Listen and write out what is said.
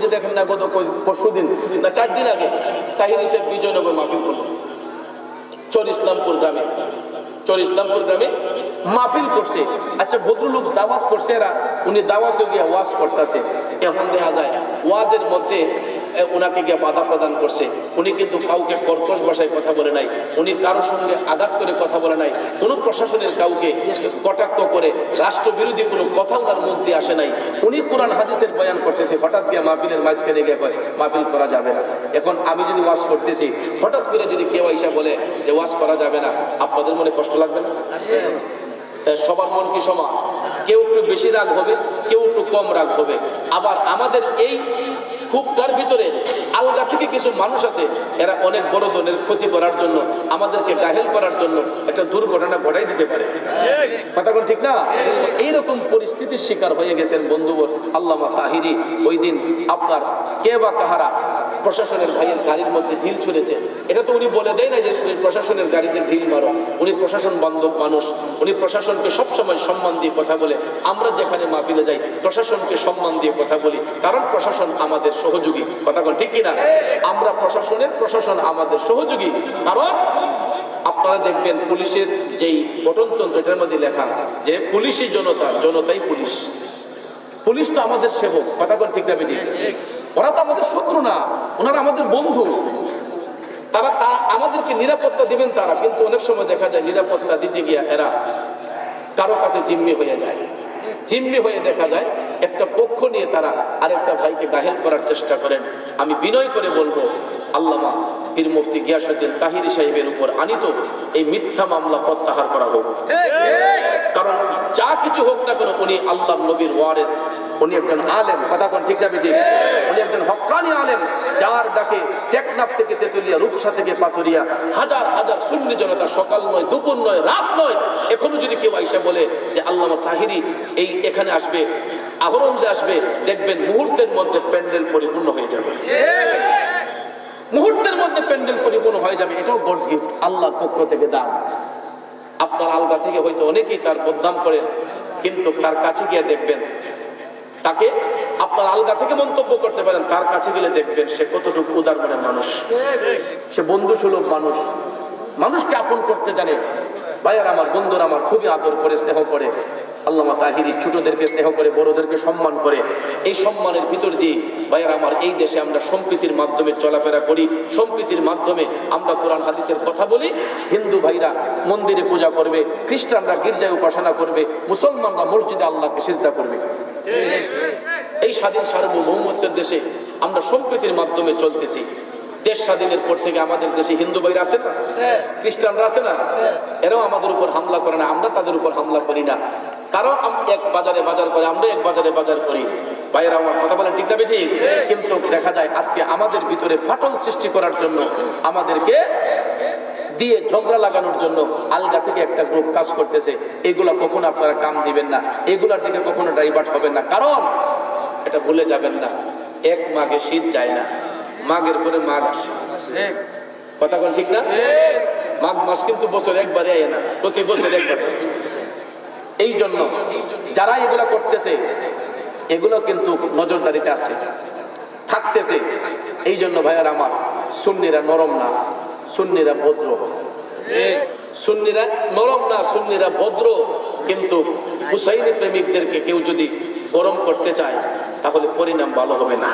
যে দেখেন না গত পরশু দিন, না চার দিন আগে তাহির হিসেব বিজয়নগর মাফিল করল। চর ইসলামপুর গ্রামে। চর ইসলামপুর গ্রামে মাহফিল করছে। আচ্ছা ভদ্রলোক দাওয়াত করছে এরা। উনি দাওয়াতে গিয়ে ওয়াজ করতেছে। এখন দেখা যায়, ওয়াজের মধ্যে ওনাকে গিয়ে বাধা প্রদান করছে। উনি কিন্তু কাউকে কর্কশ ভাষায় কথা বলে নাই। উনি কারোর সঙ্গে আঘাত করে কথা বলে নাই। কোনো প্রশাসনের কাউকে কটাক্ষ করে রাষ্ট্রবিরোধী কোনো কথা ওনার মধ্যে আসে নাই। উনি কোরআন হাদিসের বয়ান করতেছে, হঠাৎ গিয়ে মাহফিলের মাঝখানে গিয়ে কয়, মাহফিল করা যাবে না। এখন আমি যদি ওয়াজ করতেছি, হঠাৎ করে যদি কেউ আইসা বলে যে ওয়াজ করা যাবে না, আপনাদের মনে কষ্ট লাগবে না? সবার মন কি সমান? কেউ একটু বেশি রাগ হবে, কেউ একটু কম রাগ হবে। আবার আমাদের এই খুবটার ভিতরে আলগা থেকে কিছু মানুষ আছে, এরা অনেক বড় ধরনের ক্ষতি করার জন্য, আমাদেরকে গাহেল করার জন্য একটা দুর্ঘটনা ঘটাই দিতে পারে। কথা কোন ঠিক না? এইরকম পরিস্থিতির শিকার হয়ে গেছেন বন্ধু আল্লামা তাহিরি। ওই দিন আপনার কে বা কাহারা প্রশাসনের ভাইয়ের গাড়ির মধ্যে ঢিল ছুড়েছে। এটা তো উনি বলে দেয় না যে উনি প্রশাসনের গাড়িতে ঢিল মারো। উনি প্রশাসন বান্ধব মানুষ। উনি প্রশাসনকে সবসময় সম্মান দিয়ে কথা বলে। আমরা যেখানে মাহফিলে যাই, প্রশাসনকে সম্মান দিয়ে কথা বলি। কারণ প্রশাসন আমাদের সহযোগী। কথা কোন ঠিক কিনা? আমরা প্রশাসনের প্রশাসন আমাদের সহযোগী। কারণ আপনারা দেখবেন পুলিশের যেই গঠনতন্ত্র, এটার মধ্যে লেখা যে পুলিশই জনতা, জনতাই পুলিশ। পুলিশ তো আমাদের সেবক। কথা কোন ঠিক না বেটি ওরা তো আমাদের শত্রু না, ওনারা আমাদের বন্ধু। তারা আমাদেরকে নিরাপত্তা দিবেন তারা, কিন্তু অনেক সময় দেখা যায় নিরাপত্তা দিতে গিয়া এরা কারও কাছে জিম্মি হয়ে যায়। জিম্মি হয়ে দেখা যায়, একটা পক্ষ নিয়ে তারা আরেকটা ভাইকে গাহেল করার চেষ্টা করেন। আমি বিনয় করে বলব, আল্লামা পীর মুফতি গিয়াসুদ্দিন তাহিরি সাহেবের উপর আনিত এই মিথ্যা মামলা প্রত্যাহার করা হোক। যা কিছু হোক না কেন, উনি আল্লাহ নবীর ওয়ারেস। উনি একজন আলেম। কথা কোন ঠিক না বেঠিক? উনি একজন হক্কানি আলেম, যার ডাকে টেকনাফ থেকে তেতুলিয়া, রূপসা থেকে পাতুরিয়া হাজার হাজার সুন্নি জনতা সকাল নয়, দুপুর নয়, রাত নয়, এখনও যদি কেউ আইসা বলে যে আল্লামা তাহিরি, এই এখানে আসবে আহরণ আসবে, দেখবেন মুহূর্তের মধ্যে প্যান্ডেল পরিপূর্ণ হয়ে যাবে। মুহূর্তের মধ্যে প্যান্ডেল পরিপূর্ণ হয়ে যাবে, এটাও গড গিফট, আল্লাহর পক্ষ থেকে দান। আপনার আলগা থেকে হয়তো অনেকেই তার বদনাম করেন, কিন্তু তার কাছে গিয়ে দেখবেন, তাকে আপনার আলগা থেকে মন্তব্য করতে পারেন, তার কাছে গেলে দেখবেন সে কতটুকু উদার মনের মানুষ। সে বন্ধু সুলভ মানুষ। মানুষকে আপন করতে জানে। ভাইয়ার আমার, বন্ধুরা আমার খুবই আদর করে, স্নেহ করে। আল্লামা তাহিরি ছোটদেরকে স্নেহ করে বড়দেরকে সম্মান করে এই সম্মানের ভিতর দিয়ে ভাইয়ার আমার এই দেশে আমরা সম্প্রীতির মাধ্যমে চলাফেরা করি সম্প্রীতির মাধ্যমে আমরা কোরআন হাদিসের কথা বলি। হিন্দু ভাইরা মন্দিরে পূজা করবে খ্রিস্টানরা গির্জায় উপাসনা করবে মুসলমানরা মসজিদে আল্লাহকে সিজদা করবে। এই স্বাধীন সার্বভৌমত্বের দেশে আমরা সম্প্রীতির মাধ্যমে চলতেছি। দেশ স্বাধীনের পর থেকে আমাদের দেশে হিন্দু ভাইরা আছে না? খ্রিস্টানরা আছে না? এরাও আমাদের উপর হামলা করে না আমরা তাদের উপর হামলা করি না। তারাও এক বাজারে বাজার করে আমরা এক বাজারে বাজার করি। ভাইয়েরা আমার কথা বলেন ঠিক না ঠিক কিন্তু দেখা যায় আজকে আমাদের ভিতরে ফাটল সৃষ্টি করার জন্য আমাদেরকে দিয়ে ঝগড়া লাগানোর জন্য আলগা থেকে একটা গ্রুপ কাজ করতেছে। এগুলা কখনো আপনারা কাম দিবেন না। এগুলার দিকে কখনো ডাইভার্ট হবেন না। কারণ এটা ভুলে যাবেন না। এক মাঘে শীত যায় না। মাঘের পরে মাঘ আসে। কথা কোন ঠিক না? মাঘ মাস কিন্তু বছর একবারে আয় না। প্রতি বছর একবার। এই জন্য যারা এগুলা করতেছে, এগুলো কিন্তু নজরদারিতে আছে, থাকতেছে। এই জন্য ভাইয়ার আমার, সুন্নিরা নরম না, সুন্নিরা ভদ্র। সুন্নিরা নরম না, সুন্নিরা ভদ্র। কিন্তু হুসাইনি প্রেমিকদেরকে কেউ যদি গরম করতে চায়, তাহলে পরিণাম ভালো হবে না।